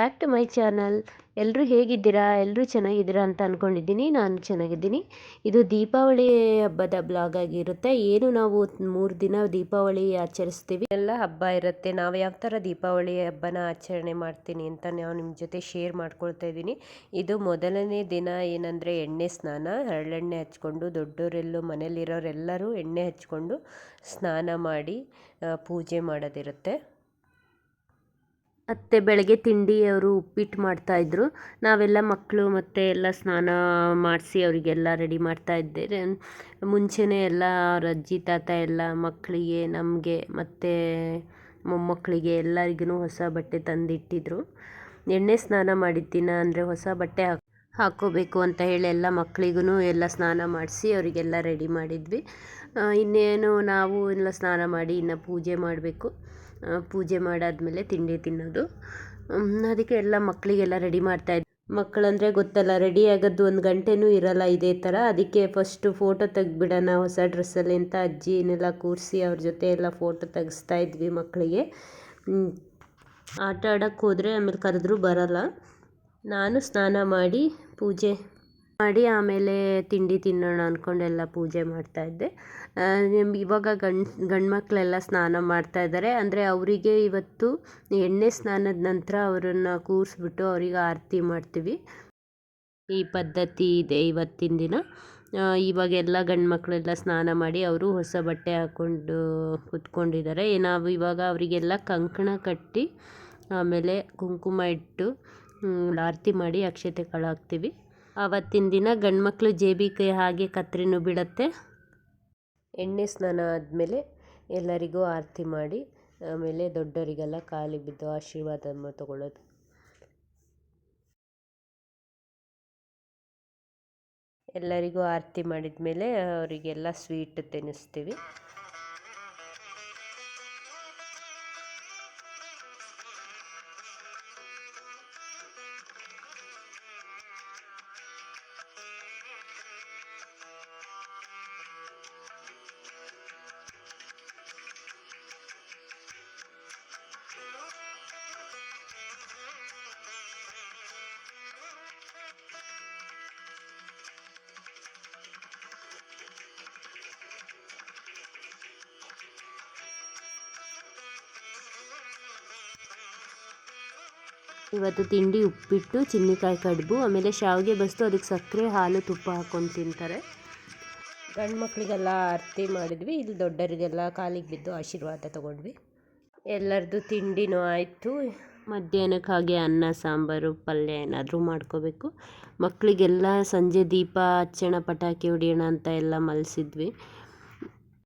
Back to my channel ಎಲ್ಲರೂ ಹೇಗಿದ್ದೀರಾ? ಎಲ್ಲರೂ ಚೆನ್ನಾಗಿದ್ದೀರಾ ಅಂತ ಅಂದ್ಕೊಂಡಿದ್ದೀನಿ ನಾನು ಚೆನ್ನಾಗಿದ್ದೀನಿ. ಇದು ದೀಪಾವಳಿ ಹಬ್ಬದ ಬ್ಲಾಗ್ ಆಗಿರುತ್ತೆ. ಏನು ನಾವು ಮೂರು ದಿನ ದೀಪಾವಳಿ ಆಚರಿಸ್ತೀವಿ. ಎಲ್ಲ ಹಬ್ಬ ಇರುತ್ತೆ. ನಾವು ಯಾವ ಥರ ದೀಪಾವಳಿ ಹಬ್ಬನ ಆಚರಣೆ ಮಾಡ್ತೀನಿ ಅಂತ ನಾವು ನಿಮ್ಮ ಜೊತೆ ಶೇರ್ ಮಾಡ್ಕೊಳ್ತಾ ಇದ್ದೀನಿ. ಇದು ಮೊದಲನೇ ದಿನ ಏನಂದರೆ ಎಣ್ಣೆ ಸ್ನಾನ. ಹರಳೆಣ್ಣೆ ಹಚ್ಕೊಂಡು ದೊಡ್ಡವರೆಲ್ಲೂ ಮನೇಲಿರೋರೆಲ್ಲರೂ ಎಣ್ಣೆ ಹಚ್ಕೊಂಡು ಸ್ನಾನ ಮಾಡಿ ಪೂಜೆ ಮಾಡೋದಿರುತ್ತೆ. ಅತ್ತೆ ಬೆಳಗ್ಗೆ ತಿಂಡಿ ಅವರು ಉಪ್ಪಿಟ್ಟು ಮಾಡ್ತಾಯಿದ್ರು ನಾವೆಲ್ಲ ಮಕ್ಕಳು ಮತ್ತು ಎಲ್ಲ ಸ್ನಾನ ಮಾಡಿಸಿ ಅವರಿಗೆಲ್ಲ ರೆಡಿ ಮಾಡ್ತಾ ಇದ್ದೆ. ಮುಂಚೆನೇ ಎಲ್ಲ ಅವ್ರ ಅಜ್ಜಿ, ತಾತ ಎಲ್ಲ ಮಕ್ಕಳಿಗೆ, ನಮಗೆ ಮತ್ತು ಮೊಮ್ಮಕ್ಕಳಿಗೆ ಎಲ್ಲರಿಗೂ ಹೊಸ ಬಟ್ಟೆ ತಂದಿಟ್ಟಿದ್ರು. ಎಣ್ಣೆ ಸ್ನಾನ ಮಾಡಿದ ದಿನ ಅಂದರೆ ಹೊಸ ಬಟ್ಟೆ ಹಾಕಿ ಹಾಕ್ಕೋಬೇಕು ಅಂತ ಹೇಳಿ ಎಲ್ಲ ಮಕ್ಕಳಿಗೂ ಎಲ್ಲ ಸ್ನಾನ ಮಾಡಿಸಿ ಅವರಿಗೆಲ್ಲ ರೆಡಿ ಮಾಡಿದ್ವಿ. ಇನ್ನೇನು ನಾವು ಎಲ್ಲ ಸ್ನಾನ ಮಾಡಿ ಇನ್ನು ಪೂಜೆ ಮಾಡಬೇಕು. ಪೂಜೆ ಮಾಡಾದಮೇಲೆ ತಿಂಡಿ ತಿನ್ನೋದು. ಅದಕ್ಕೆ ಎಲ್ಲ ಮಕ್ಕಳಿಗೆಲ್ಲ ರೆಡಿ ಮಾಡ್ತಾಯಿದ್ದೆ ಮಕ್ಕಳಂದರೆ ಗೊತ್ತಲ್ಲ ರೆಡಿ ಆಗೋದು ಒಂದು ಗಂಟೆನೂ ಇರಲ್ಲ ಇದೇ ಥರ ಅದಕ್ಕೆ ಫಸ್ಟು ಫೋಟೋ ತೆಗ್ದುಬಿಡೋಣ, ಹೊಸ ಡ್ರೆಸ್ಸಲ್ಲಿ ಅಂತ ಅಜ್ಜಿನೆಲ್ಲ ಕೂರಿಸಿ ಅವ್ರ ಜೊತೆ ಎಲ್ಲ ಫೋಟೋ ತೆಗೆಸ್ತಾ ಇದ್ವಿ ಮಕ್ಕಳಿಗೆ ಆಟ ಆಡೋಕ್ಕೆ ಹೋದರೆ ಆಮೇಲೆ ಕರೆದ್ರೂ ಬರೋಲ್ಲ. ನಾನು ಸ್ನಾನ ಮಾಡಿ ಪೂಜೆ ಮಾಡಿ ಆಮೇಲೆ ತಿಂಡಿ ತಿನ್ನೋಣ ಅಂದ್ಕೊಂಡೆಲ್ಲ ಪೂಜೆ ಮಾಡ್ತಾ ಇದ್ದೆ. ಇವಾಗ ಗಂಡು ಗಂಡು ಮಕ್ಕಳೆಲ್ಲ ಸ್ನಾನ ಮಾಡ್ತಾ ಇದ್ದಾರೆ. ಅಂದರೆ ಅವರಿಗೆ ಇವತ್ತು ಎಣ್ಣೆ ಸ್ನಾನದ ನಂತರ ಅವರನ್ನು ಕೂರಿಸ್ಬಿಟ್ಟು ಅವರಿಗೆ ಆರತಿ ಮಾಡ್ತೀವಿ. ಈ ಪದ್ಧತಿ ಇದೆ ಇವತ್ತಿನ ದಿನ. ಇವಾಗೆಲ್ಲ ಗಂಡು ಮಕ್ಕಳೆಲ್ಲ ಸ್ನಾನ ಮಾಡಿ ಅವರು ಹೊಸ ಬಟ್ಟೆ ಹಾಕ್ಕೊಂಡು ಕುತ್ಕೊಂಡಿದ್ದಾರೆ. ನಾವು ಇವಾಗ ಅವರಿಗೆಲ್ಲ ಕಂಕಣ ಕಟ್ಟಿ ಆಮೇಲೆ ಕುಂಕುಮ ಇಟ್ಟು ಆರತಿ ಮಾಡಿ ಅಕ್ಷತೆ ಹಾಕ್ತೀವಿ ಆವತ್ತಿನ ದಿನ ಗಂಡ್ಮಕ್ಳು ಕೈ ಹಾಗೆ ಕತ್ರಿನೂ ಬಿಡತ್ತೆ. ಎಣ್ಣೆ ಸ್ನಾನ ಆದಮೇಲೆ ಎಲ್ಲರಿಗೂ ಆರತಿ ಮಾಡಿ, ಆಮೇಲೆ ದೊಡ್ಡವರಿಗೆಲ್ಲ ಕಾಲಿ ಬಿದ್ದು ಆಶೀರ್ವಾದ ತಗೊಳ್ಳೋದು. ಎಲ್ಲರಿಗೂ ಆರತಿ ಮಾಡಿದ ಮೇಲೆ ಅವರಿಗೆಲ್ಲ ಸ್ವೀಟ್ ತಿನ್ನಿಸ್ತೀವಿ. ಇವತ್ತು ತಿಂಡಿ ಉಪ್ಪಿಟ್ಟು ಚಿನ್ನಿಕಾಯಿ ಕಡುಬು ಆಮೇಲೆ ಶಾವಿಗೆ ಬಸ್ತು ಅದಕ್ಕೆ ಸಕ್ಕರೆ ಹಾಲು ತುಪ್ಪ ಹಾಕ್ಕೊಂಡು ತಿಂತಾರೆ. ಗಂಡು ಮಕ್ಕಳಿಗೆಲ್ಲ ಆರತಿ ಮಾಡಿದ್ವಿ. ಇಲ್ಲಿ ದೊಡ್ಡವರಿಗೆಲ್ಲ ಕಾಲಿಗೆ ಬಿದ್ದು ಆಶೀರ್ವಾದ ತೊಗೊಂಡ್ವಿ. ಎಲ್ಲರದ್ದು ತಿಂಡಿನೂ ಆಯಿತು. ಮಧ್ಯಾಹ್ನಕ್ಕೆ ಹಾಗೆ ಅನ್ನ ಸಾಂಬಾರು ಪಲ್ಯ ಏನಾದರೂ ಮಾಡ್ಕೋಬೇಕು. ಮಕ್ಕಳಿಗೆಲ್ಲ ಸಂಜೆ ದೀಪ ಹಚ್ಚೋಣ ಪಟಾಕಿ ಹೊಡಿಯೋಣ ಅಂತ ಎಲ್ಲ ಮಲಸಿದ್ವಿ.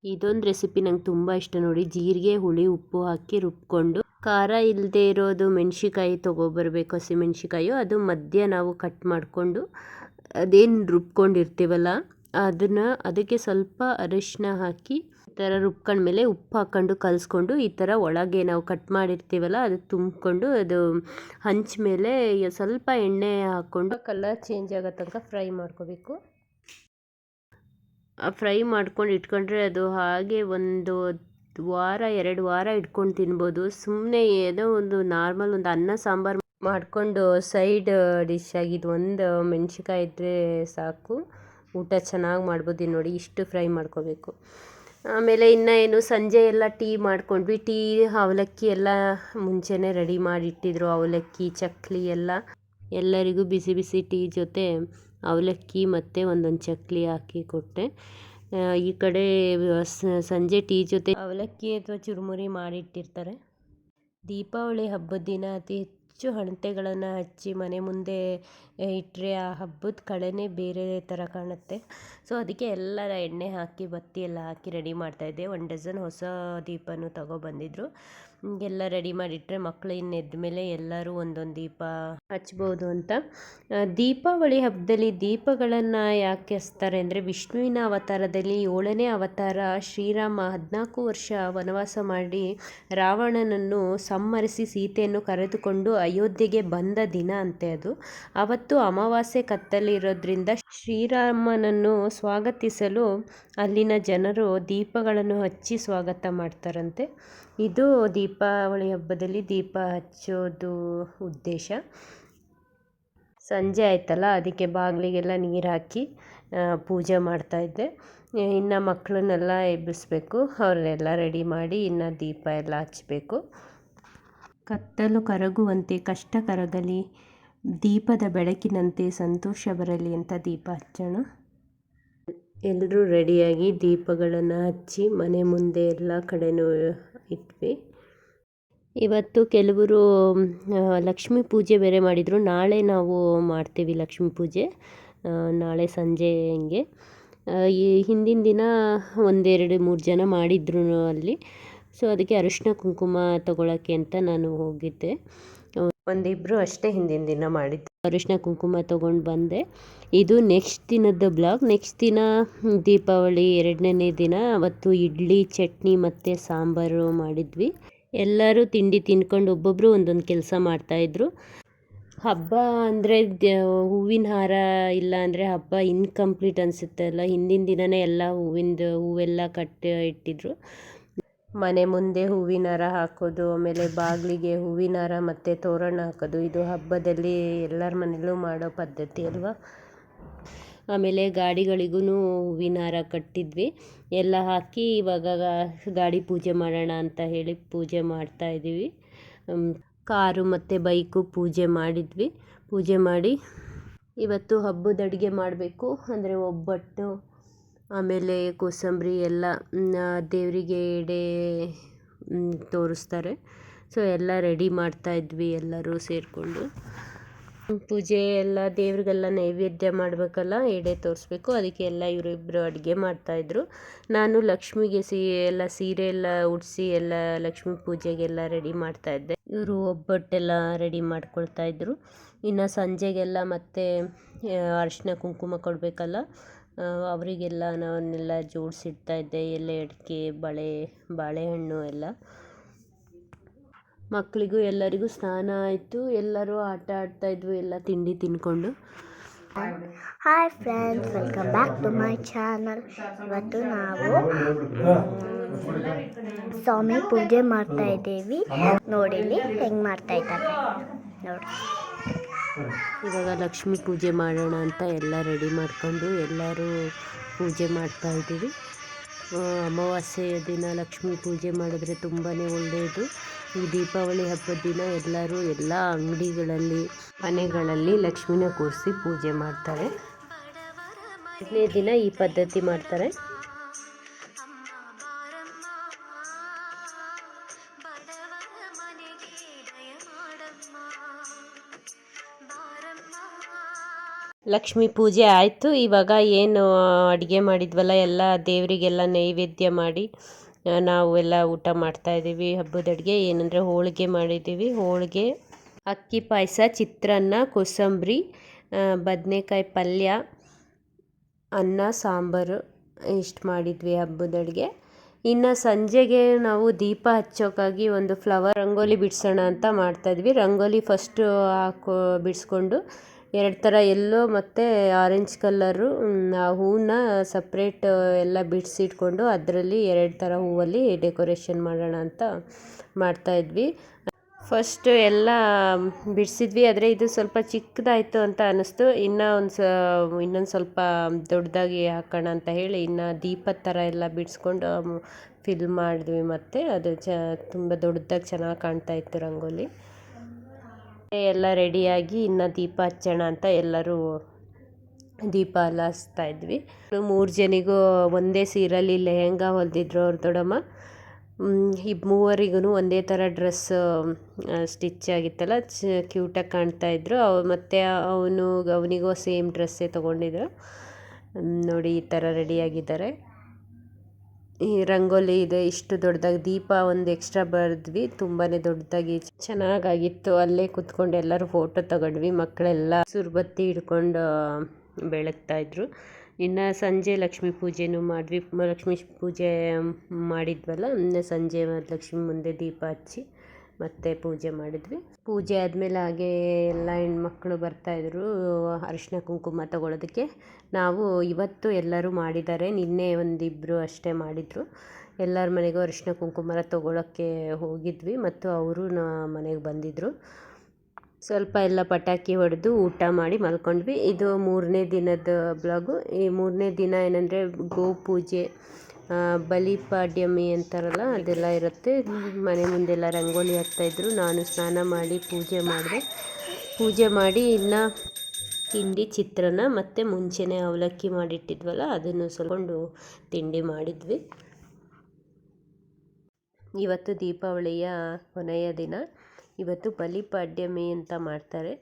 ಇದೊಂದು ರೆಸಿಪಿ ನಂಗೆ ತುಂಬ ಇಷ್ಟ. ನೋಡಿ ಜೀರಿಗೆ ಹುಳಿ ಉಪ್ಪು ಹಾಕಿ ರುಬ್ಕೊಂಡು ಖಾರ ಇಲ್ಲದೆ ಇರೋದು ಮೆಣ್ಸಿಕಾಯಿ ತೊಗೊಬರ್ಬೇಕು ಹಸಿಮೆಣ್ಸಿಕಾಯು ಅದು ಮಧ್ಯ ನಾವು ಕಟ್ ಮಾಡಿಕೊಂಡು ಅದೇನು ರುಬ್ಕೊಂಡಿರ್ತೀವಲ್ಲ ಅದನ್ನು ಅದಕ್ಕೆ ಸ್ವಲ್ಪ ಅರಿಶಿನ ಹಾಕಿ ಈ ಥರ ರುಬ್ಕೊಂಡ್ಮೇಲೆ ಉಪ್ಪು ಹಾಕ್ಕೊಂಡು ಕಲಿಸ್ಕೊಂಡು ಈ ಥರ ಒಳಗೆ ನಾವು ಕಟ್ ಮಾಡಿರ್ತೀವಲ್ಲ ಅದು ತುಂಬಿಕೊಂಡು ಅದು ಹಂಚ ಮೇಲೆ ಸ್ವಲ್ಪ ಎಣ್ಣೆ ಹಾಕ್ಕೊಂಡು ಕಲರ್ ಚೇಂಜ್ ಆಗೋ ತನಕ ಫ್ರೈ ಮಾಡ್ಕೋಬೇಕು. ಫ್ರೈ ಮಾಡ್ಕೊಂಡು ಇಟ್ಕೊಂಡ್ರೆ ಅದು ಹಾಗೆ ಒಂದು ವಾರ, ಎರಡು ವಾರ ಇಟ್ಕೊಂಡು ತಿನ್ಬೋದು. ಸುಮ್ಮನೆ ಏನೋ ಒಂದು ನಾರ್ಮಲ್ ಒಂದು ಅನ್ನ ಸಾಂಬಾರು ಮಾಡಿಕೊಂಡು ಸೈಡ್ ಡಿಶ್ ಆಗಿದ್ದು ಒಂದು ಮೆಣ್ಸಿಕಾಯಿ ಇದ್ದರೆ ಸಾಕು. ಊಟ ಚೆನ್ನಾಗಿ ಮಾಡ್ಬೋದು. ನೋಡಿ ಇಷ್ಟು ಫ್ರೈ ಮಾಡ್ಕೋಬೇಕು. ಆಮೇಲೆ ಇನ್ನು ಏನು ಸಂಜೆ ಎಲ್ಲ ಟೀ ಮಾಡ್ಕೊಂಡ್ವಿ. ಟೀ, ಅವಲಕ್ಕಿ ಎಲ್ಲ ಮುಂಚೆನೇ ರೆಡಿ ಮಾಡಿ ಇಟ್ಟಿದ್ರು ಅವಲಕ್ಕಿ, ಚಕ್ಲಿ ಎಲ್ಲ. ಎಲ್ಲರಿಗೂ ಬಿಸಿ ಬಿಸಿ ಟೀ ಜೊತೆ ಅವಲಕ್ಕಿ ಮತ್ತು ಒಂದೊಂದು ಚಕ್ಲಿ ಹಾಕಿ ಕೊಟ್ಟೆ. ಈ ಕಡೆ ಸಂಜೆ ಟೀ ಜೊತೆ ಅವಲಕ್ಕಿ ಅಥವಾ ಚುರುಮುರಿ ಮಾಡಿಟ್ಟಿರ್ತಾರೆ. ದೀಪಾವಳಿ ಹಬ್ಬದ ದಿನ ಅತಿ ಹೆಚ್ಚು ಹಣತೆಗಳನ್ನು ಹಚ್ಚಿ ಮನೆ ಮುಂದೆ ಇಟ್ಟರೆ ಆ ಹಬ್ಬದ ಕಳೆನೇ ಬೇರೆ ಥರ ಕಾಣುತ್ತೆ. ಸೊ, ಅದಕ್ಕೆ ಎಲ್ಲ ಎಣ್ಣೆ ಹಾಕಿ ಬತ್ತಿ ಎಲ್ಲ ಹಾಕಿ ರೆಡಿ ಮಾಡ್ತಾಯಿದ್ದೆ ಒಂದು ಡಜನ್ ಹೊಸ ದೀಪನೂ ತಗೊಬಂದಿದ್ರು ಎಲ್ಲ ರೆಡಿ ಮಾಡಿಟ್ಟರೆ ಮಕ್ಕಳು ಇನ್ನು ಎದ್ದ ಮೇಲೆ ಎಲ್ಲರೂ ಒಂದೊಂದು ದೀಪ ಹಚ್ಬೋದು ಅಂತ. ದೀಪಾವಳಿ ಹಬ್ಬದಲ್ಲಿ ದೀಪಗಳನ್ನು ಯಾಕೆ ಹಚ್ತಾರೆ ಅಂದರೆ ವಿಷ್ಣುವಿನ ಅವತಾರದಲ್ಲಿ ಏಳನೇ ಅವತಾರ ಶ್ರೀರಾಮ ಹದಿನಾಲ್ಕು ವರ್ಷ ವನವಾಸ ಮಾಡಿ ರಾವಣನನ್ನು ಸಂಹರಿಸಿ ಸೀತೆಯನ್ನು ಕರೆದುಕೊಂಡು ಅಯೋಧ್ಯೆಗೆ ಬಂದ ದಿನ ಅಂತೆ ಅದು. ಅವತ್ತು ಅಮಾವಾಸ್ಯೆ ಕತ್ತಲಿರೋದ್ರಿಂದ ಶ್ರೀರಾಮನನ್ನು ಸ್ವಾಗತಿಸಲು ಅಲ್ಲಿನ ಜನರು ದೀಪಗಳನ್ನು ಹಚ್ಚಿ ಸ್ವಾಗತ ಮಾಡ್ತಾರಂತೆ. ಇದು ದೀಪಾವಳಿ ಹಬ್ಬದಲ್ಲಿ ದೀಪ ಹಚ್ಚೋದು ಉದ್ದೇಶ. ಸಂಜೆ ಆಯ್ತಲ್ಲ, ಅದಕ್ಕೆ ಬಾಗಿಲಿಗೆಲ್ಲ ನೀರು ಹಾಕಿ ಪೂಜೆ ಮಾಡ್ತಾಯಿದ್ದೆ ಇನ್ನು ಮಕ್ಕಳನ್ನೆಲ್ಲ ಎಬ್ಬಿಸ್ಬೇಕು, ಅವ್ರನ್ನೆಲ್ಲ ರೆಡಿ ಮಾಡಿ ಇನ್ನು ದೀಪ ಎಲ್ಲ ಹಚ್ಚಬೇಕು ಕತ್ತಲು ಕರಗುವಂತೆ, ಕಷ್ಟ ಕರಗಲಿ, ದೀಪದ ಬೆಳಕಿನಂತೆ ಸಂತೋಷ ಬರಲಿ ಅಂತ ದೀಪ ಹಚ್ಚೋಣ. ಎಲ್ಲರೂ ರೆಡಿಯಾಗಿ ದೀಪಗಳನ್ನು ಹಚ್ಚಿ ಮನೆ ಮುಂದೆ ಎಲ್ಲ ಕಡೆನೂ ಇಟ್ವಿ. ಇವತ್ತು ಕೆಲವರು ಲಕ್ಷ್ಮೀ ಪೂಜೆ ಬೇರೆ ಮಾಡಿದರು. ನಾಳೆ ನಾವು ಮಾಡ್ತೀವಿ ಲಕ್ಷ್ಮೀ ಪೂಜೆ. ನಾಳೆ ಸಂಜೆ ಹಂಗೆ. ಈ ಹಿಂದಿನ ದಿನ ಒಂದೆರಡು ಮೂರು ಜನ ಮಾಡಿದ್ರು ಅಲ್ಲಿ. ಸೊ, ಅದಕ್ಕೆ ಅರಿಶಿನ ಕುಂಕುಮ ತಗೊಳ್ಳೋಕ್ಕೆ ಅಂತ ನಾನು ಹೋಗಿದ್ದೆ. ಒಂದಿಬ್ಬರು ಅಷ್ಟೇ ಹಿಂದಿನ ದಿನ ಮಾಡಿದ್ದು. ಅರಿಶಿನ ಕುಂಕುಮ ತಗೊಂಡು ಬಂದೆ. ಇದು ನೆಕ್ಸ್ಟ್ ದಿನದ ಬ್ಲಾಗ್ ನೆಕ್ಸ್ಟ್ ದಿನ ದೀಪಾವಳಿ ಎರಡನೇ ದಿನ ಅವತ್ತು ಇಡ್ಲಿ, ಚಟ್ನಿ ಮತ್ತು ಸಾಂಬಾರು ಮಾಡಿದ್ವಿ. ಎಲ್ಲರೂ ತಿಂಡಿ ತಿನ್ಕೊಂಡು ಒಬ್ಬೊಬ್ಬರು ಒಂದೊಂದು ಕೆಲಸ ಮಾಡ್ತಾಯಿದ್ರು ಹಬ್ಬ ಅಂದರೆ ಹೂವಿನ ಹಾರ ಇಲ್ಲ ಅಂದರೆ ಹಬ್ಬ ಇನ್ಕಂಪ್ಲೀಟ್ ಅನಿಸುತ್ತೆ ಅಲ್ಲ. ಹಿಂದಿನ ದಿನವೇ ಎಲ್ಲ ಹೂವಿಂದು ಹೂವೆಲ್ಲ ಕಟ್ಟಿ ಇಟ್ಟಿದ್ರು. ಮನೆ ಮುಂದೆ ಹೂವಿನ ಹಾರ ಹಾಕೋದು, ಆಮೇಲೆ ಬಾಗಿಲಿಗೆ ಹೂವಿನ ಹಾರ ಮತ್ತು ತೋರಣ ಹಾಕೋದು. ಇದು ಹಬ್ಬದಲ್ಲಿ ಎಲ್ಲರ ಮನೆಯಲ್ಲೂ ಮಾಡೋ ಪದ್ಧತಿ ಅಲ್ವಾ? ಆಮೇಲೆ ಗಾಡಿಗಳಿಗೂ ಹೂವಿನ ಹಾರ ಕಟ್ಟಿದ್ವಿ. ಎಲ್ಲ ಹಾಕಿ ಇವಾಗ ಗಾಡಿ ಪೂಜೆ ಮಾಡೋಣ ಅಂತ ಹೇಳಿ ಪೂಜೆ ಮಾಡ್ತಾ ಇದ್ದೀವಿ. ಕಾರು ಮತ್ತು ಬೈಕು ಪೂಜೆ ಮಾಡಿದ್ವಿ. ಪೂಜೆ ಮಾಡಿ ಇವತ್ತು ಹಬ್ಬದ ಅಡುಗೆ ಮಾಡಬೇಕು. ಅಂದರೆ ಒಬ್ಬಟ್ಟು ಆಮೇಲೆ ಕೋಸಂಬರಿ ಎಲ್ಲ ದೇವರಿಗೆ ಎಡೆ ತೋರಿಸ್ತಾರೆ. ಸೊ ಎಲ್ಲ ರೆಡಿ ಮಾಡ್ತಾ ಇದ್ವಿ ಎಲ್ಲರೂ ಸೇರಿಕೊಂಡು. ಪೂಜೆ ಎಲ್ಲ ದೇವ್ರಿಗೆಲ್ಲ ನೈವೇದ್ಯ ಮಾಡಬೇಕಲ್ಲ, ಎಡೆ ತೋರಿಸ್ಬೇಕು. ಅದಕ್ಕೆ ಎಲ್ಲ ಇವರಿಬ್ಬರು ಅಡುಗೆ ಮಾಡ್ತಾಯಿದ್ರು ನಾನು ಲಕ್ಷ್ಮಿಗೆ ಸಿ, ಎಲ್ಲ ಸೀರೆ ಎಲ್ಲ ಉಡಿಸಿ ಎಲ್ಲ ಲಕ್ಷ್ಮಿ ಪೂಜೆಗೆಲ್ಲ ರೆಡಿ ಮಾಡ್ತಾಯಿದ್ದೆ ಇವರು ಒಬ್ಬಟ್ಟೆಲ್ಲ ರೆಡಿ ಮಾಡ್ಕೊಳ್ತಾ ಇದ್ರು. ಇನ್ನು ಸಂಜೆಗೆಲ್ಲ ಮತ್ತೆ ಅರಿಶಿನ ಕುಂಕುಮ ಕೊಡಬೇಕಲ್ಲ ಅವರಿಗೆಲ್ಲ ನಾವನ್ನೆಲ್ಲ ಜೋಡಿಸಿಡ್ತಾ ಇದ್ದೆ, ಎಲ್ಲ ಅಡಿಕೆ, ಬಳೆ, ಬಾಳೆಹಣ್ಣು ಎಲ್ಲ. ಮಕ್ಕಳಿಗೂ ಎಲ್ಲರಿಗೂ ಸ್ನಾನ ಆಯಿತು, ಎಲ್ಲರೂ ಆಟ ಆಡ್ತಾ ಇದ್ವು, ಎಲ್ಲ ತಿಂಡಿ ತಿನ್ಕೊಂಡು. Hi friends welcome back to my channel ಇವತ್ತು ನಾವು ಸ್ವಾಮಿ ಪೂಜೆ ಮಾಡ್ತಾ ಇದ್ದೀವಿ. ನೋಡಿ ಇಲ್ಲಿ ಹೆಂಗೆ ಮಾಡ್ತಾ ಇದ್ದಾರೆ. ನೋಡಿ. ಇವಾಗ ಲಕ್ಷ್ಮೀ ಪೂಜೆ ಮಾಡೋಣ ಅಂತ ಎಲ್ಲ ರೆಡಿ ಮಾಡಿಕೊಂಡು ಎಲ್ಲರೂ ಪೂಜೆ ಮಾಡ್ತಾ ಇದ್ದೀವಿ. ಅಮಾವಾಸ್ಯೆಯ ದಿನ ಲಕ್ಷ್ಮೀ ಪೂಜೆ ಮಾಡಿದ್ರೆ ತುಂಬಾ ಒಳ್ಳೆಯದು. ಈ ದೀಪಾವಳಿ ಹಬ್ಬದ ದಿನ ಎಲ್ಲರೂ ಎಲ್ಲ ಅಂಗಡಿಗಳಲ್ಲಿ ಮನೆಗಳಲ್ಲಿ ಲಕ್ಷ್ಮಿನ ಕೂರಿಸಿ ಪೂಜೆ ಮಾಡ್ತಾರೆ. ಎರಡನೇ ದಿನ ಈ ಪದ್ಧತಿ ಮಾಡ್ತಾರೆ. ಲಕ್ಷ್ಮೀ ಪೂಜೆ ಆಯಿತು. ಇವಾಗ ಏನು ಅಡುಗೆ ಮಾಡಿದ್ವಲ್ಲ, ಎಲ್ಲ ದೇವರಿಗೆಲ್ಲ ನೈವೇದ್ಯ ಮಾಡಿ ನಾವು ಎಲ್ಲ ಊಟ ಮಾಡ್ತಾಯಿದ್ದೀವಿ ಹಬ್ಬದ ಅಡುಗೆ ಏನಂದರೆ ಹೋಳಿಗೆ ಮಾಡಿದ್ದೀವಿ. ಹೋಳಿಗೆ, ಅಕ್ಕಿ ಪಾಯಸ, ಚಿತ್ರಾನ್ನ, ಕೋಸಂಬರಿ ಬದನೆಕಾಯಿ ಪಲ್ಯ, ಅನ್ನ, ಸಾಂಬಾರು ಇಷ್ಟು ಮಾಡಿದ್ವಿ ಹಬ್ಬದ ಅಡುಗೆ. ಇನ್ನು ಸಂಜೆಗೆ ನಾವು ದೀಪ ಹಚ್ಚೋಕ್ಕಾಗಿ ಒಂದು ಫ್ಲವರ್ ರಂಗೋಲಿ ಬಿಡಿಸೋಣ ಅಂತ ಮಾಡ್ತಾಯಿದ್ವಿ ರಂಗೋಲಿ ಫಸ್ಟು ಹಾಕೋ, ಬಿಡಿಸ್ಕೊಂಡು ಎರಡು ಥರ ಎಲ್ಲೋ ಮತ್ತು ಆರೆಂಜ್ ಕಲ್ಲರು ಆ ಹೂವನ್ನ ಸಪ್ರೇಟ್ ಎಲ್ಲ ಬಿಡಿಸಿಟ್ಕೊಂಡು ಅದರಲ್ಲಿ ಎರಡು ಥರ ಹೂವಲ್ಲಿ ಡೆಕೋರೇಷನ್ ಮಾಡೋಣ ಅಂತ ಮಾಡ್ತಾಯಿದ್ವಿ ಫಸ್ಟ್ ಎಲ್ಲ ಬಿಡಿಸಿದ್ವಿ, ಆದರೆ ಇದು ಸ್ವಲ್ಪ ಚಿಕ್ಕದಾಯಿತು ಅಂತ ಅನ್ನಿಸ್ತು ಇನ್ನೂ ಒಂದು ಸ, ಇನ್ನೊಂದು ಸ್ವಲ್ಪ ದೊಡ್ಡದಾಗಿ ಹಾಕೋಣ ಅಂತ ಹೇಳಿ ಇನ್ನು ದೀಪದ ಥರ ಎಲ್ಲ ಬಿಡಿಸ್ಕೊಂಡು ಫಿಲ್ ಮಾಡಿದ್ವಿ ಮತ್ತು. ಅದು ಚ, ತುಂಬ ದೊಡ್ಡದಾಗಿ ಚೆನ್ನಾಗಿ ಕಾಣ್ತಾ ಇತ್ತು ರಂಗೋಲಿ. ಎಲ್ಲ ರೆಡಿಯಾಗಿ ಇನ್ನು ದೀಪ ಹಚ್ಚೋಣ ಅಂತ ಎಲ್ಲರೂ ದೀಪ ಎಲ್ಲ ಹಚ್ತಾ ಇದ್ವಿ. ಮೂರು ಜನಿಗೂ ಒಂದೇ ಸೀರಲ್ಲಿ ಲೆಹೆಂಗಾ ಹೊಲಿದಿದ್ರು ಅವ್ರ ದೊಡ್ಡಮ್ಮ ಈ ಮೂವರಿಗೂ ಒಂದೇ ಥರ ಡ್ರೆಸ್ ಸ್ಟಿಚ್ ಆಗಿತ್ತಲ್ಲ, ಚ ಕ್ಯೂಟಾಗಿ ಕಾಣ್ತಾ ಇದ್ರು. ಅವು, ಮತ್ತು ಅವನು, ಅವನಿಗೂ ಸೇಮ್ ಡ್ರೆಸ್ಸೇ ತೊಗೊಂಡಿದ್ರು. ನೋಡಿ ಈ ಥರ ರೆಡಿಯಾಗಿದ್ದಾರೆ. ಈ ರಂಗೋಲಿ ಇದೆ, ಇಷ್ಟು ದೊಡ್ಡದಾಗಿ. ದೀಪ ಒಂದು ಎಕ್ಸ್ಟ್ರಾ ಬರೆದ್ವಿ ತುಂಬಾ ದೊಡ್ಡದಾಗಿ. ಚೆನ್ನಾಗಾಗಿತ್ತು, ಅಲ್ಲೇ ಕುತ್ಕೊಂಡು ಎಲ್ಲರೂ ಫೋಟೋ ತಗೊಂಡ್ವಿ, ಮಕ್ಕಳೆಲ್ಲ ಸುರ್ಬತ್ತಿ ಹಿಡ್ಕೊಂಡು ಬೆಳಗ್ತಾ ಇದ್ರು. ಇನ್ನು ಸಂಜೆ ಲಕ್ಷ್ಮಿ ಪೂಜೆನೂ ಮಾಡಿದ್ವಿ. ಲಕ್ಷ್ಮೀ ಪೂಜೆ ಮಾಡಿದ್ವಲ್ಲ ಸಂಜೆ ಲಕ್ಷ್ಮಿ ಮುಂದೆ ದೀಪ ಹಚ್ಚಿ. ಮತ್ತು ಪೂಜೆ ಮಾಡಿದ್ವಿ. ಪೂಜೆ ಆದಮೇಲೆ ಹಾಗೆ ಎಲ್ಲ ಹೆಣ್ಮಕ್ಳು ಬರ್ತಾಯಿದ್ರು ಅರಿಶಿನ ಕುಂಕುಮ ತಗೊಳ್ಳೋದಕ್ಕೆ ನಾವು ಇವತ್ತು ಎಲ್ಲರೂ ಮಾಡಿದ್ದಾರೆ. ನಿನ್ನೆ ಒಂದಿಬ್ಬರು ಅಷ್ಟೇ ಮಾಡಿದರು. ಎಲ್ಲರ ಮನೆಗೂ ಅರಿಶಿನ ಕುಂಕುಮ ತಗೊಳ್ಳೋಕ್ಕೆ ಹೋಗಿದ್ವಿ ಮತ್ತು ಅವರು ನಮ್ಮ ಮನೆಗೆ ಬಂದಿದ್ದರು ಸ್ವಲ್ಪ ಎಲ್ಲ ಪಟಾಕಿ ಹೊಡೆದು ಊಟ ಮಾಡಿ ಮಲ್ಕೊಂಡ್ವಿ. ಇದು ಮೂರನೇ ದಿನದ ಬ್ಲಾಗು. ಈ ಮೂರನೇ ದಿನ ಏನಂದರೆ ಗೋ ಪೂಜೆ ಬಲಿಪಾಡ್ಯಮಿ ಅಂತಾರಲ್ಲ, ಅದೆಲ್ಲ ಇರುತ್ತೆ. ಮನೆ ಮುಂದೆಲ್ಲ ರಂಗೋಲಿ ಹಾಕ್ತಾಯಿದ್ರು ನಾನು ಸ್ನಾನ ಮಾಡಿ ಪೂಜೆ ಮಾಡಿದೆ. ಪೂಜೆ ಮಾಡಿ ಇನ್ನು ತಿಂಡಿ ಚಿತ್ರಾನ್ನ ಮತ್ತು ಮುಂಚೆನೇ ಅವಲಕ್ಕಿ ಮಾಡಿಟ್ಟಿದ್ವಲ್ಲ, ಅದನ್ನು ಸ್ವಲ್ಕೊಂಡು ತಿಂಡಿ ಮಾಡಿದ್ವಿ. ಇವತ್ತು ದೀಪಾವಳಿಯ ಕೊನೆಯ ದಿನ. ಇವತ್ತು ಬಲಿಪಾಡ್ಯಮಿ ಅಂತ ಮಾಡ್ತಾರೆ.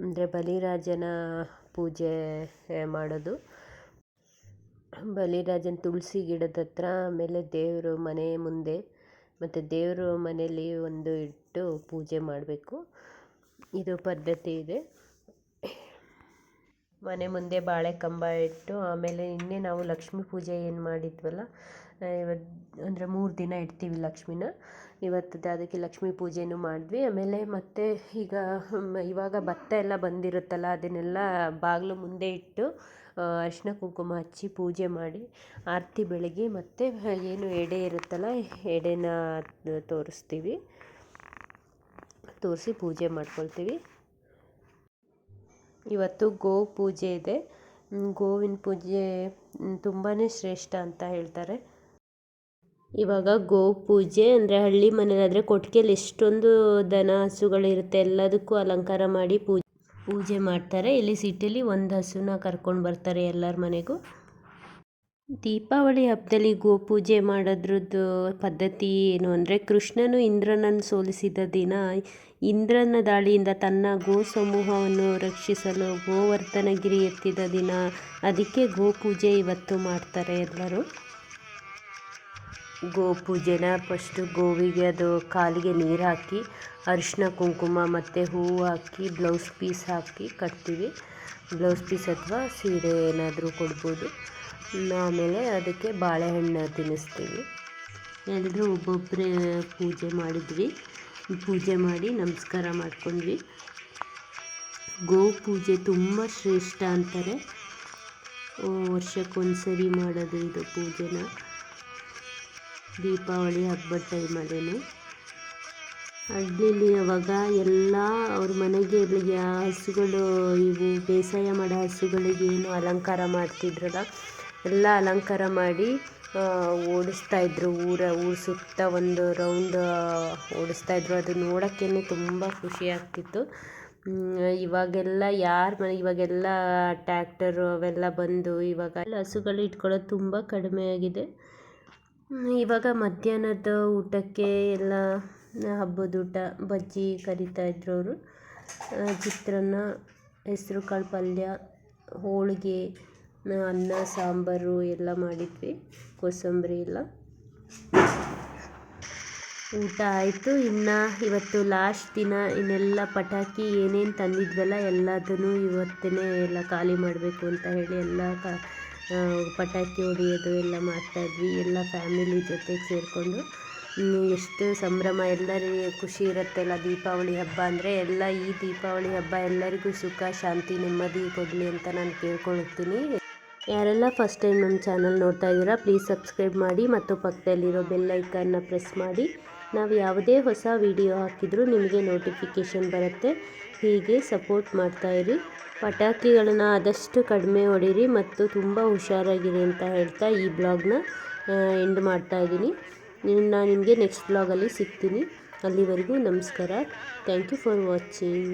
ಅಂದರೆ ಬಲಿರಾಜನ ಪೂಜೆ ಮಾಡೋದು. ಬಲಿರಾಜನ ತುಳಸಿ ಗಿಡದ ಹತ್ರ, ಆಮೇಲೆ ದೇವರು ಮನೆ ಮುಂದೆ, ಮತ್ತು ದೇವರು ಮನೆಯಲ್ಲಿ ಒಂದು ಇಟ್ಟು ಪೂಜೆ ಮಾಡಬೇಕು. ಇದು ಪದ್ಧತಿ ಇದೆ. ಮನೆ ಮುಂದೆ ಬಾಳೆ ಕಂಬ ಇಟ್ಟು, ಆಮೇಲೆ ನಿನ್ನೆ ನಾವು ಲಕ್ಷ್ಮೀ ಪೂಜೆ ಏನು ಮಾಡಿದ್ವಲ್ಲ ಇವತ್ತು ಅಂದರೆ ಮೂರು ದಿನ ಇಡ್ತೀವಿ ಲಕ್ಷ್ಮಿನ. ಇವತ್ತು ಅದಕ್ಕೆ ಲಕ್ಷ್ಮೀ ಪೂಜೆನೂ ಮಾಡಿದ್ವಿ. ಆಮೇಲೆ ಮತ್ತೆ ಈಗ ಇವಾಗ ಭತ್ತ ಎಲ್ಲ ಬಂದಿರುತ್ತಲ್ಲ, ಅದನ್ನೆಲ್ಲ ಬಾಗಿಲು ಮುಂದೆ ಇಟ್ಟು ಅರಿಶಿನ ಕುಂಕುಮ ಹಚ್ಚಿ ಪೂಜೆ ಮಾಡಿ, ಆರತಿ ಬೆಳಗ್ಗೆ ಮತ್ತು ಏನು ಎಡೆ ಇರುತ್ತಲ್ಲ, ಎಡೆನ ತೋರಿಸ್ತೀವಿ. ತೋರಿಸಿ ಪೂಜೆ ಮಾಡ್ಕೊಳ್ತೀವಿ. ಇವತ್ತು ಗೋ ಪೂಜೆ ಇದೆ. ಗೋವಿನ ಪೂಜೆ ತುಂಬಾ ಶ್ರೇಷ್ಠ ಅಂತ ಹೇಳ್ತಾರೆ. ಇವಾಗ ಗೋ ಪೂಜೆ ಅಂದರೆ ಹಳ್ಳಿ ಮನೆಯಲ್ಲಾದರೆ ಕೊಟ್ಟಿಗೆಯಲ್ಲಿ ಎಷ್ಟೊಂದು ದನ ಹಸುಗಳಿರುತ್ತೆ, ಎಲ್ಲದಕ್ಕೂ ಅಲಂಕಾರ ಮಾಡಿ ಪೂಜೆ ಪೂಜೆ ಮಾಡ್ತಾರೆ. ಇಲ್ಲಿ ಸಿಟಿಲಿ ಒಂದು ಹಸುನ ಕರ್ಕೊಂಡು ಬರ್ತಾರೆ ಎಲ್ಲರ ಮನೆಗೂ. ದೀಪಾವಳಿ ಹಬ್ಬದಲ್ಲಿ ಗೋಪೂಜೆ ಮಾಡೋದ್ರದ್ದು ಪದ್ಧತಿ ಏನು ಅಂದರೆ ಕೃಷ್ಣನು ಇಂದ್ರನನ್ನು ಸೋಲಿಸಿದ ದಿನ ಇಂದ್ರನ ದಾಳಿಯಿಂದ ತನ್ನ ಗೋ ಸಮೂಹವನ್ನು ರಕ್ಷಿಸಲು ಗೋವರ್ಧನಗಿರಿ ಎತ್ತಿದ ದಿನ. ಅದಕ್ಕೆ ಗೋಪೂಜೆ ಇವತ್ತು ಮಾಡ್ತಾರೆ ಎಲ್ಲರೂ. ಗೋಪೂಜೆನ ಫಸ್ಟು ಗೋವಿಗೆ ಅದು ಕಾಲಿಗೆ ನೀರು ಹಾಕಿ ಅರಿಶಿನ ಕುಂಕುಮ ಮತ್ತು ಹೂವು ಹಾಕಿ, ಬ್ಲೌಸ್ ಪೀಸ್ ಹಾಕಿ ಕಟ್ತೀವಿ. ಬ್ಲೌಸ್ ಪೀಸ್ ಅಥವಾ ಸೀರೆ ಏನಾದರೂ ಕೊಡ್ಬೋದು. ಆಮೇಲೆ ಅದಕ್ಕೆ ಬಾಳೆಹಣ್ಣು ತಿನ್ನಿಸ್ತೀವಿ. ಎಲ್ಲರೂ ಒಬ್ಬೊಬ್ಬರೇ ಪೂಜೆ ಮಾಡಿದ್ವಿ. ಪೂಜೆ ಮಾಡಿ ನಮಸ್ಕಾರ ಮಾಡ್ಕೊಂಡ್ವಿ. ಗೋ ಪೂಜೆ ತುಂಬ ಶ್ರೇಷ್ಠ ಅಂತಾರೆ. ವರ್ಷಕ್ಕೊಂದ್ಸರಿ ಮಾಡೋದು ಇದು ಪೂಜೆನ. ದೀಪಾವಳಿ ಹಬ್ಬದ ಟೈಮಲ್ಲೇ ಹಳ್ಳಿಲಿ ಅವಾಗ ಎಲ್ಲ ಅವ್ರ ಮನೆಗೆ ಹಸುಗಳು, ಇವು ಬೇಸಾಯ ಮಾಡೋ ಹಸುಗಳಿಗೆ ಏನು ಅಲಂಕಾರ ಮಾಡ್ತಿದ್ರಲ್ಲ, ಎಲ್ಲ ಅಲಂಕಾರ ಮಾಡಿ ಓಡಿಸ್ತಾ ಇದ್ರು. ಊರ ಊರ ಸುತ್ತ ಒಂದು ರೌಂಡ್ ಓಡಿಸ್ತಾ ಇದ್ರು. ಅದು ನೋಡೋಕ್ಕೇ ತುಂಬ ಖುಷಿ ಆಗ್ತಿತ್ತು. ಇವಾಗೆಲ್ಲ ಯಾರ ಮನೆ, ಇವಾಗೆಲ್ಲ ಟ್ಯಾಕ್ಟರು ಅವೆಲ್ಲ ಬಂದು ಇವಾಗ ಹಸುಗಳು ಇಟ್ಕೊಳ್ಳೋದು ತುಂಬ ಕಡಿಮೆ ಆಗಿದೆ. ಇವಾಗ ಮಧ್ಯಾಹ್ನದ ಊಟಕ್ಕೆ ಎಲ್ಲ ಹಬ್ಬದ ಊಟ, ಬಜ್ಜಿ ಕರಿತಾ ಇದ್ರು ಅವರು ಚಿತ್ರಾನ್ನ, ಹೆಸ್ರು ಕಾಳು ಪಲ್ಯ, ಹೋಳಿಗೆ ಅನ್ನ, ಸಾಂಬಾರು ಎಲ್ಲ ಮಾಡಿದ್ವಿ. ಕೋಸಂಬರಿ ಎಲ್ಲ. ಊಟ ಆಯಿತು. ಇನ್ನು ಇವತ್ತು ಲಾಸ್ಟ್ ದಿನ ಇನ್ನೆಲ್ಲ ಪಟಾಕಿ ಏನೇನು ತಂದಿದ್ವಲ್ಲ ಎಲ್ಲದನ್ನು ಇವತ್ತೇ ಎಲ್ಲ ಖಾಲಿ ಮಾಡಬೇಕು ಅಂತ ಹೇಳಿ ಎಲ್ಲ ಕ ಪಟಾಕಿ ಹೊಡಿಯೋದು ಎಲ್ಲ ಮಾಡ್ತಾಯಿದ್ವಿ. ಎಲ್ಲ ಫ್ಯಾಮಿಲಿ ಜೊತೆಗೆ ಸೇರಿಕೊಂಡು ಎಷ್ಟು ಸಂಭ್ರಮ. ಎಲ್ಲರಿಗೆ ಖುಷಿ ಇರುತ್ತಲ್ಲ ದೀಪಾವಳಿ ಹಬ್ಬ ಅಂದರೆ. ಎಲ್ಲ ಈ ದೀಪಾವಳಿ ಹಬ್ಬ ಎಲ್ಲರಿಗೂ ಸುಖ, ಶಾಂತಿ, ನೆಮ್ಮದಿ ಕೊಡಲಿ ಅಂತ ನಾನು ಕೇಳ್ಕೊಳ್ತೀನಿ. ಯಾರೆಲ್ಲ ಫಸ್ಟ್ ಟೈಮ್ ನಮ್ಮ ಚಾನಲ್ ನೋಡ್ತಾ ಇದ್ದೀರಾ, ಪ್ಲೀಸ್ ಸಬ್ಸ್ಕ್ರೈಬ್ ಮಾಡಿ ಮತ್ತು ಪಕ್ಕದಲ್ಲಿರೋ ಬೆಲ್ಲೈಕನ್ನ ಪ್ರೆಸ್ ಮಾಡಿ. ನಾವು ಯಾವುದೇ ಹೊಸ ವಿಡಿಯೋ ಹಾಕಿದರೂ ನಿಮಗೆ ನೋಟಿಫಿಕೇಷನ್ ಬರುತ್ತೆ. ಹೀಗೆ ಸಪೋರ್ಟ್ ಮಾಡ್ತಾಯಿರಿ ಪಟಾಕಿಗಳನ್ನ ಆದಷ್ಟು ಕಡಿಮೆ ಹೊಡೀರಿ ಮತ್ತು ತುಂಬ ಹುಷಾರಾಗಿರಿ ಅಂತ ಹೇಳ್ತಾ ಈ ಬ್ಲಾಗ್ನ ಎಂಡ್ ಮಾಡ್ತಾ ಇದ್ದೀನಿ. ನಾನು ನಿಮಗೆ ನೆಕ್ಸ್ಟ್ ಬ್ಲಾಗಲ್ಲಿ ಸಿಗ್ತೀನಿ. ಅಲ್ಲಿವರೆಗೂ ನಮಸ್ಕಾರ. Thank you for watching